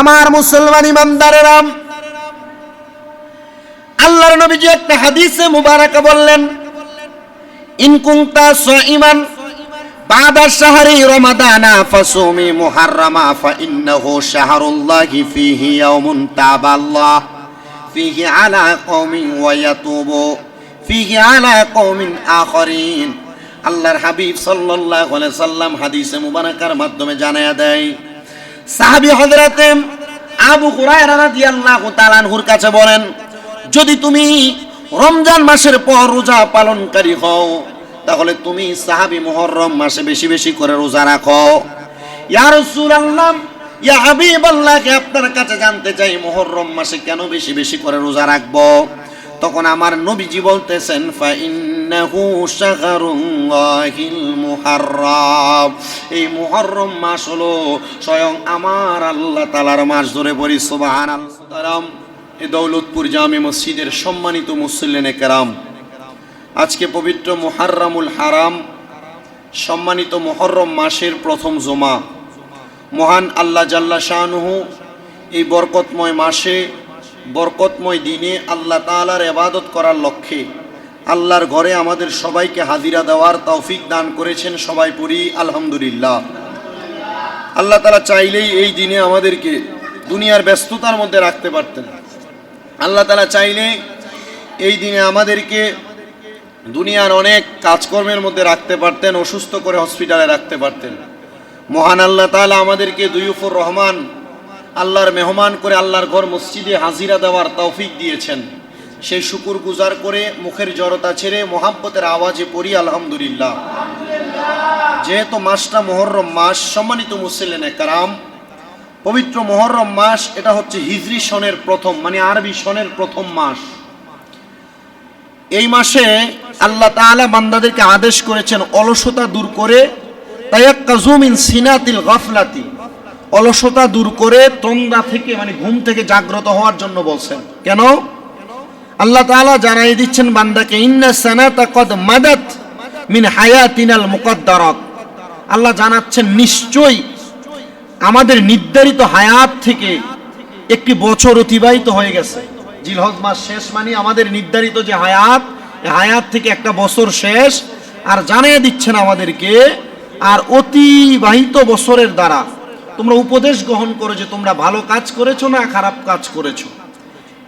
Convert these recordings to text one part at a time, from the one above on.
আমার মুসলমান ইমানদারেরা, আল্লাহর নবীজি একটা হাদিসে মুবারাকা বললেন, ইন কুনতা সাইমান বাদা শাহরি রমাদানা ফাসুমি মুহাররামা ফাইন্নাহু শাহরুল্লাহি ফিহি ইয়াউমুন তাবাল্লাহ। ফিহি আলা কওমিন ওয়া ইয়াতুবু ফিহি আলা কওমিন আখরিন। আল্লাহর হাবিব সাল্লাল্লাহু আলাইহি সাল্লাম হাদিসে মুবারাকার মাধ্যমে জানায়া দেয় সাহাবী হযরতে আবু রাদিয়াল্লাহু তাআলা আনহুর কাছে বলেন, যদি তুমি রমজান মাসের পর রোজা পালনকারী হও, তাহলে তুমি সাহাবী মুহররম মাসে বেশি বেশি করে রোজা রাখো। ইয়া রাসূলুল্লাহ, ইয়া হাবিবাল্লাহকে আপনার কাছে জানতে চাই, মুহররম মাসে কেন বেশি বেশি করে রোজা রাখব? তখন আমার নবীজি বলতেছেন, ফা ইন্নাহু শাহরুল্লাহিল মুহাররম। এই মুহররম মাস হলো স্বয়ং আমার আল্লাহ তাআলার মাস ধরে পড়ি, সুবহানাল্লাহ। এই দৌলতপুর জামে মসজিদের সম্মানিত মুসল্লিনে কেরাম। আজকে পবিত্র মুহাররামুল হারাম, সম্মানিত মুহররম মাসের প্রথম জমা। মহান আল্লাহ জাল্লা শাহনুহু এই বরকতময় মাসে, বরকতময় দিনে আল্লাহ তাআলার এবাদত করার লক্ষ্যে আল্লাহর ঘরে আমাদের সবাইকে হাজিরা দেওয়ার তৌফিক দান করেছেন সবাই পড়ি, আলহামদুলিল্লাহ। আল্লাহ তালা চাইলেই এই দিনে আমাদেরকে দুনিয়ার ব্যস্ততার মধ্যে রাখতে পারতেন। আল্লাহ তালা চাইলে এই দিনে আমাদেরকে দুনিয়ার অনেক কাজকর্মের মধ্যে রাখতে পারতেন, অসুস্থ করে হসপিটালে রাখতে পারতেন। মহান আল্লাহ তালা আমাদেরকে দুইফুর রহমান, আল্লাহর মেহমান করে আল্লাহর ঘর মসজিদে হাজিরা দেওয়ার তৌফিক দিয়েছেন। সেই শুকুর গুজার করে মুখের জড়তা ছেড়ে মোহাব্বতের আওয়াজে পড়ি, আলহামদুলিল্লাহ। যেহেতু মাসটা মোহররম মাস, সম্মানিত মুসলিনে কারাম পবিত্র মোহররম মাস, এটা হচ্ছে হিজরি সনের প্রথম মানে আরবি সনের প্রথম মাস। এই মাসে আল্লাহ তাআলা বান্দাদেরকে আদেশ করেছেন অলসতা দূর করে সিনাতিল গাফলাতি। অলসতা দূর করে তন্দা থেকে মানে ঘুম থেকে জাগ্রত হওয়ার জন্য বলছেন। কেন? আল্লাহ তাআলা জানাই দিচ্ছেন বান্দাকে, ইন্না সানাতা কদ মাদাত মিন হায়াতিনাল মুকদ্দারাত। আল্লাহ জানাচ্ছেন, নিশ্চয়ই আমাদের নির্ধারিত হায়াত থেকে একটি বছর অতিবাহিত হয়ে গেছে। জিলহজ মাস শেষ মানে আমাদের নির্ধারিত যে হায়াত হায়াত থেকে একটা বছর শেষ। আর জানিয়ে দিচ্ছেন আমাদেরকে, আর অতিবাহিত বছরের দ্বারা তোমরা উপদেশ গ্রহণ করো যে তোমরা ভালো কাজ করেছ না খারাপ কাজ করেছ?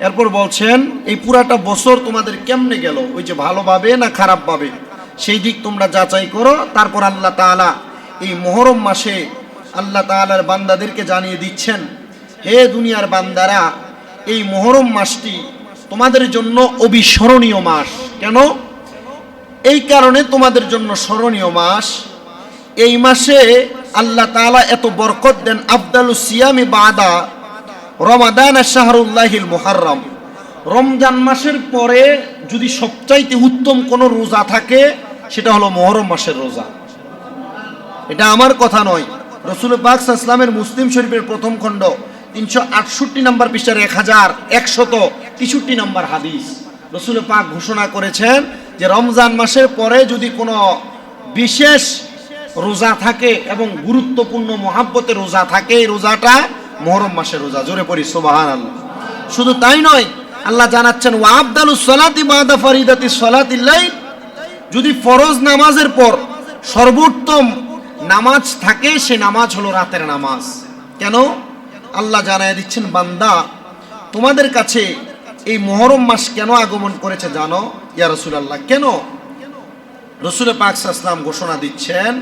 এরপর বলছেন, এই পুরাটা বছর তোমাদের কেমনে গেল? ওই যে ভালোভাবে না খারাপভাবে? সেই দিক তোমরা যাচাই করো। তারপর আল্লাহ তাআলা এই মহরম মাসে আল্লাহ তাআলার বান্দাদেরকে জানিয়ে দিচ্ছেন, হে দুনিয়ার বান্দারা, এই মহরম মাসটি তোমাদের জন্য অবিস্মরণীয় মাস। কেন? এই কারণে তোমাদের জন্য স্মরণীয় মাস। এই মাসে আল্লাহ তাআলা এত বরকত দেন আবদালু সিয়ামি বাদা রমাদান শাহরুল্লাহিল মুহাররম। রমজান মাসের পরে যদি সবচাইতে উত্তম কোনো রোজা থাকে, সেটা হলো মহরম মাসের রোজা। এটা আমার কথা নয়। রসুল পাক ইসলামের মুসলিম শরীফের প্রথম খণ্ড, তিনশো আটষট্টি নম্বর পৃষ্ঠার এক হাজার একশত তেষট্টি নম্বর হাদিস। রসুল পাক ঘোষণা করেছেন যে রমজান মাসের পরে যদি কোনো বিশেষ রোজা থাকে এবং গুরুত্বপূর্ণ মহাব্বতের রোজা থাকে, এই রোজাটা মোহরম মাসের রোজা, জোরে পড়ি সোবাহান আল্লাহ শুধু তাই নয়, আল্লাহ জানাচ্ছেন ওয়াবদালু সলাতি বাদা ফরিদাতি সলাতিল্লাই যদি ফরজ নামাজের পর সর্বোত্তম নামাজ থাকে, সে নামাজ হলো রাতের নামাজ। কেন? আল্লাহ জানায় দিচ্ছেন, বান্দা, তোমাদের কাছে এই মোহরম মাস কেন আগমন করেছে জানো? ইয়া রসুল আল্লাহ কেন? রসুল পাক সাল্লাম ঘোষণা দিচ্ছেন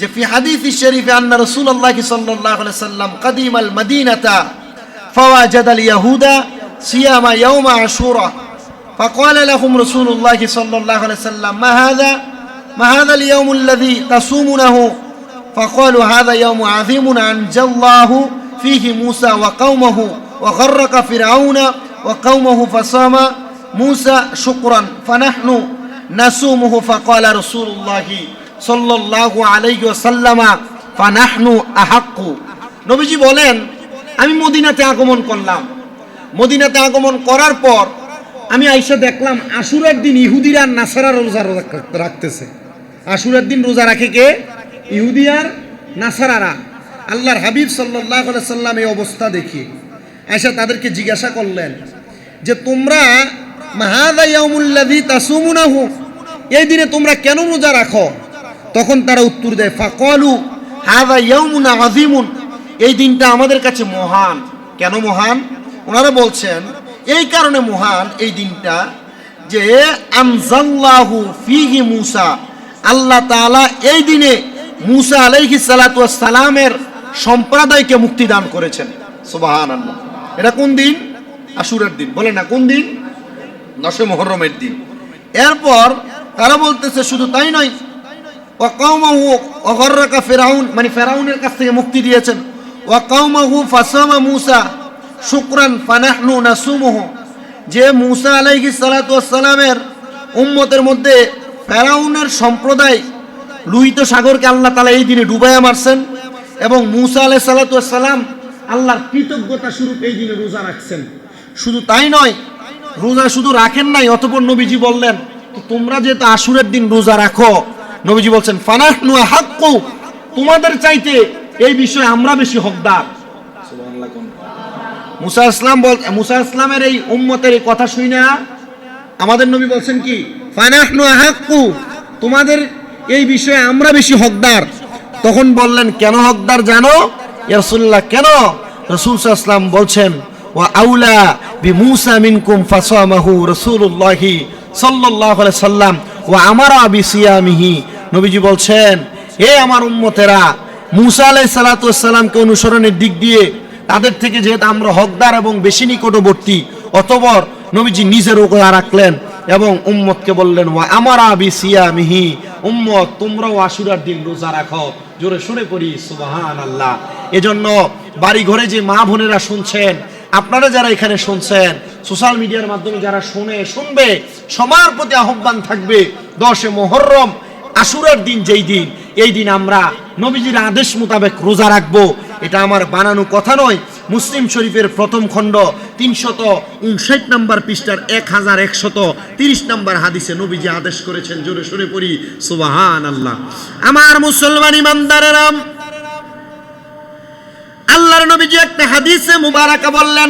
যে ফি হাদিস শরীফে আন্না রাসূলুল্লাহ সাল্লাল্লাহু আলাইহি সাল্লাম قديم المدينة فوجد اليهود صيام يوم عاشوراء فقال لهم رسول الله صلى الله عليه وسلم ما هذا ما هذا اليوم الذي تصومونه فقالوا هذا يوم عظيم أنجى الله فيه موسى وقومه وغرق فرعون وقومه فصام موسى شكرا فنحن نصومه فقال رسول الله সাল্লাল্লাহু আলাইহি ওয়াসাল্লাম ফানাহনু আহাক্কু। নবীজি বলেন, আমি মদিনাতে আগমন করলাম। মদিনাতে আগমন করার পর আমি আইসা দেখলাম আশুরার দিন ইহুদিরা নাসারা রোজা রাখতেছে। আশুরার দিন রোজা রাখে কে? ইহুদিয়ার নাসারারা। আল্লাহর হাবিব সাল্লাহ সাল্লাম এই অবস্থা দেখি আয়সা তাদেরকে জিজ্ঞাসা করলেন যে, তোমরা মাহাদা ইয়ামুল্লাযী তাসুমুনাহু? এই দিনে তোমরা কেন রোজা রাখো? তখন তারা উত্তর দেয়, ফাকালু হাদা ইয়াউমুন আযীমুন। এই দিনটা আমাদের কাছে মহান। কেন মহান? ওনারা বলছেন, এই কারণে মহান এই দিনটা যে আনজাল্লাহু ফিহি মুসা। আল্লাহ তাআলা এই দিনে মুসা আলাইহিস সালাতু সালামের সম্প্রদায়কে মুক্তি দান করেছেন। সুবহানাল্লাহ। এটা কোন দিন? আশুরের দিন। বলে না, কোন দিন? দশে মোহরমের দিন। এরপর তারা বলতেছে, শুধু তাই নয় ওয়াকাউমাহু অগর্রাকা ফেরাউন মানে ফেরাউনের কাছ থেকে মুক্তি দিয়েছেন। ওয়াকাউমাহু ফাসামা মুসা শুকরান ফানাহনু নাসুমুহু। যে মুসা আলাইহিস সালাতু সালামের উম্মতের মধ্যে ফেরাউনের সম্প্রদায় লুহিত সাগরকে আল্লাহ তালা এই দিনে ডুবাইয়া মারছেন এবং মুসা আলাই সালাতু সালাম আল্লাহর কৃতজ্ঞতা স্বরূপ এই দিনে রোজা রাখছেন। শুধু তাই নয়, রোজা শুধু রাখেন নাই, অতপর নবীজি বললেন, তোমরা যেহেতু আশুরের দিন রোজা রাখো নবীজি বলছেন ফানাহ নুয়া হাক্কু তোমাদের চাইতে এই বিষয়ে আমরা বেশি হকদার। মুসা ইসলাম বল মুসা ইসলামের এই উম্মতের এই কথা শুই না। আমাদের নবী বলছেন কি ফানাহ নুয়া হাক্কু তোমাদের এই বিষয়ে আমরা বেশি হকদার। তখন বললেন কেন হকদার জানো? রসুল্লাহ কেন? রসুল ইসলাম বলছেন ওয়া আউলা বি মুসা মিনকুম ফাসামাহু রাসূলুল্লাহি সাল্লাল্লাহু আলাইহি সাল্লাম ওয়া আমারা বি সিয়ামিহি নবীজি বলছেন এ আমার উম্মতেরা, মুসা আলাইহিস সালাতু সালামকে অনুসরণের দিক দিয়ে তাদের থেকে যেহেতু আমরা হকদার এবং বেশি নিকটবর্তী অতবর নবীজি নিজের রোজা রাখলেন এবং উম্মতকে বললেন, ওয়া আমারা সিয়ামিহি উম্মত, তোমরাও আশুরার দিন রোজা রাখো। জোরে সরে পড়ি সুবাহান আল্লাহ এজন্য বাড়ি ঘরে যে মা বোনেরা শুনছেন, আপনারা যারা এখানে শুনছেন সোশ্যাল মিডিয়ার মাধ্যমে যারা শুনে, শুনবে, সবার প্রতি আহ্বান থাকবে, দশে মোহরম, আশুরার দিন যেই দিন, এই দিন আমরা নবীজির আদেশ মোতাবেক রোজা রাখব। এটা আমার বানানো কথা নয়। মুসলিম শরীফের প্রথম খণ্ড তিনশত উনষাট নম্বর পৃষ্ঠার এক হাজার একশত তিরিশ নম্বর হাদিসে নবীজি আদেশ করেছেন, জোরে শুনে পড়ি সুবাহান আল্লাহ আমার মুসলমান ইমানদারেরাম, আল্লাহর নবীজি একটা হাদিসে মুবারাকা বললেন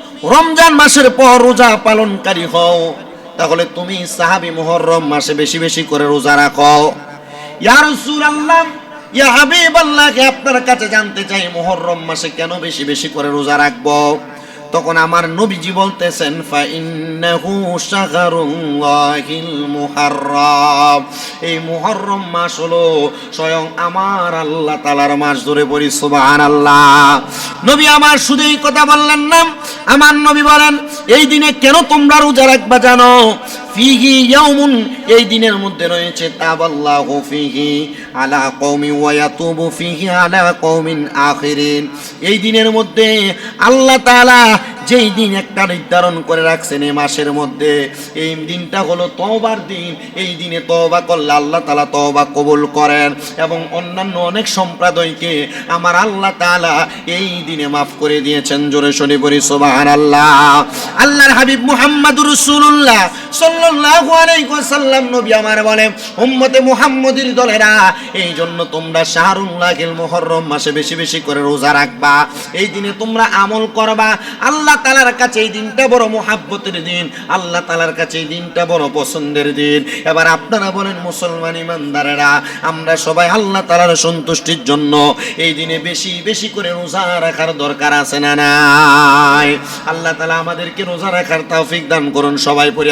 রমজান মাসের পর রোজা পালনকারী হও। তাহলে তুমি সাহাবি মুহররম মাসে বেশি বেশি করে রোজা রাখো। ইয়া রাসূলুল্লাহ, ইয়া হাবিবাল্লাহকে আপনার কাছে জানতে চাই মুহররম মাসে কেন বেশি বেশি করে রোজা রাখব? তখন আমার নবীজি বলতেছেন এই মুহররম মাস হলো স্বয়ং আমার আল্লাহ তালার মাস ধরে পড়ি সুবহানাল্লাহ। নবী আমার শুধু এই কথা বললেন না, আমার নবী বলেন, এই দিনে কেন তোমরা রোজা রাখবা জানো? ফিহি ইয়াউমুন, এই দিনের মধ্যে রয়েছে তাবাল্লাহু ফিহি আলা কওমি ওয়া ইয়াতুবু ফিহি আলা কওমিন আখিরিন। এই দিনের মধ্যে আল্লাহ তালা যেই দিন একটা নির্ধারণ করে রাখছেন এই মাসের মধ্যে, এই দিনটা হলো তবার দিন। এই দিনে তওবা করলে আল্লাহ তালা তওবা কবুল করেন এবং অন্যান্য অনেক সম্প্রদায়কে আমার আল্লাহ তালা এই দিনে মাফ করে দিয়েছেন। জোরে শনি পড়ি আল্লাহ আল্লাহর হাবিব মুহাম্মাদুর রাসূলুল্লাহ। সাল্লাল্লাহু আলাইহি নবী আমার বলে, উম্মতে মুহাম্মদীর দলেরা এই জন্য তোমরা শাহরুল্লাহিল মুহররম মাসে বেশি বেশি করে রোজা রাখবা। এই দিনে তোমরা আমল করবা। আল্লাহ কাছে এই দিনটা বড় দিন। আল্লাহ কাছে এই দিনটা বড় পছন্দের দিন। এবার বলেন, মুসলমান ইমানদারেরা, আমরা সবাই আল্লাহ তাআলার সন্তুষ্টির জন্য এই দিনে বেশি বেশি করে রোজা রাখার দরকার আছে না আল্লাহ তাআলা আমাদেরকে রোজা রাখার তৌফিক দান করুন। সবাই পড়ি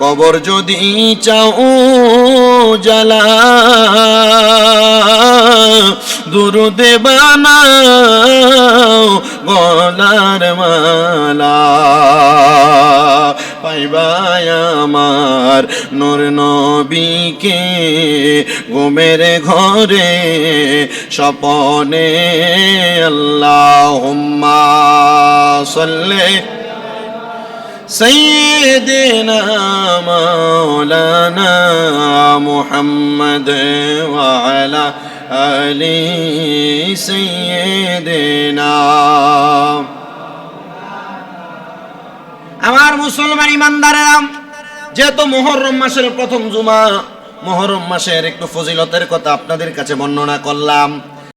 কবর যদি চাও জ্বালা দুরুদে বানাও গলার মালা। পাইবাই আমার নূর নবীকে ঘুমের ঘরে স্বপনে আল্লাহ সাল্লে سيدنا مولانا محمد وعلى آل سيدنا আমার মুসলমান ইমানদারেরা যেহেতু মোহরম মাসের প্রথম জুমা মহরম মাসের একটু ফজিলতের কথা আপনাদের কাছে বর্ণনা করলাম